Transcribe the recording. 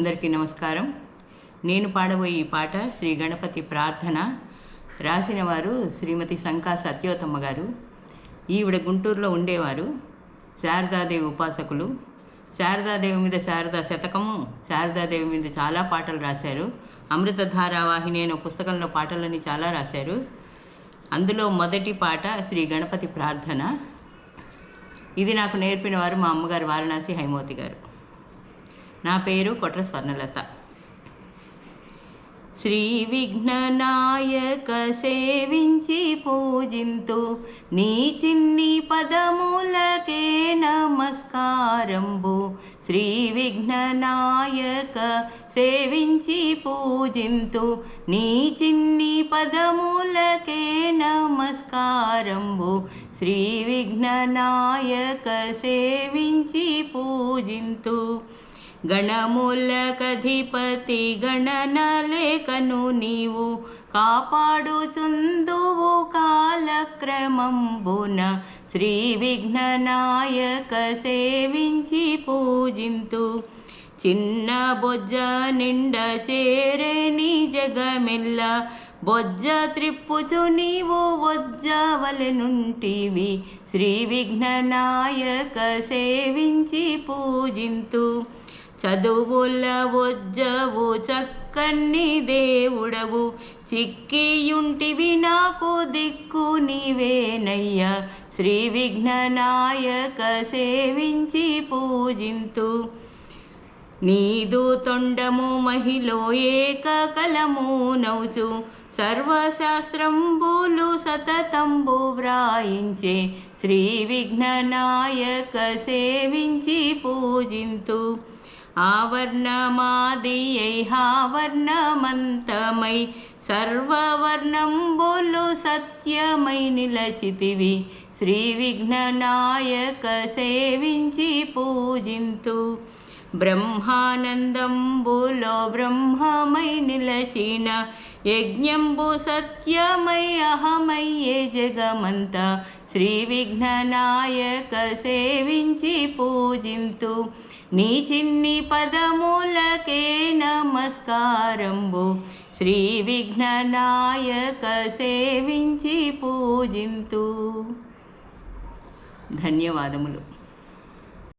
అందరికీ నమస్కారం. నేను పాడబోయే ఈ పాట శ్రీ గణపతి ప్రార్థన రాసిన వారు శ్రీమతి శంకా సత్యోతమ్మ గారు. ఈవిడ గుంటూరులో ఉండేవారు. శారదాదేవి ఉపాసకులు. శారదాదేవి మీద శారదా శతకము శారదాదేవి మీద చాలా పాటలు రాశారు. అమృతధారావాహిని అనే పుస్తకంలో పాటలని చాలా రాశారు. అందులో మొదటి పాట శ్రీ గణపతి ప్రార్థన. ఇది నాకు నేర్పిన వారు మా అమ్మగారు వారణాసి హైమవతి గారు. నా పేరు కొట్ర స్వర్ణలత. శ్రీ విఘ్ననాయక సేవించి పూజింతు నీ చిన్ని పదములకే నమస్కారంబు. శ్రీ విఘ్ననాయక సేవించి పూజింతు నీ చిన్ని పదములకే నమస్కారంబు. శ్రీ విఘ్ననాయక సేవించి పూజింతు గణములకధిపతి గణనలేకను నీవు కాపాడుచుందువు కాలక్రమంబున శ్రీ విఘ్ననాయక సేవించి పూజింతు. చిన్న బొజ్జ నిండ చేరేని జగమిల్ల బొజ్జ త్రిప్పుచు నీవు వజ్జవలెనుంటివి శ్రీ విఘ్ననాయక సేవించి పూజింతు. చదువుల వజ్జవు చక్కన్ని దేవుడవు. చిక్కియుంటివి నాకు దిక్కు నీవేనయ్యా. శ్రీ విఘ్ననాయక సేవించి పూజింతు. నీదు తొండము మహిలో ఏక కలము నౌచు. సర్వశాస్త్రంబులు సతతంబు వ్రాయించే. శ్రీ విఘ్ననాయక సేవించి పూజింతు. ఆవర్ణమాదియై హావర్ణమంతమై సర్వవర్ణంబులు సత్యమై నిలచితివి. శ్రీ విఘ్ననాయక సేవించి పూజింతు. బ్రహ్మానందంబులో బ్రహ్మమై నిలచిన యజ్ఞంబు సత్యమై అహమయ్యే జగమంత. శ్రీ విఘ్ననాయక సేవించి పూజింతు. నీ చిన్ని పదములకే నమస్కారంబు. శ్రీ విఘ్ననాయక సేవించి పూజింతు. ధన్యవాదములు.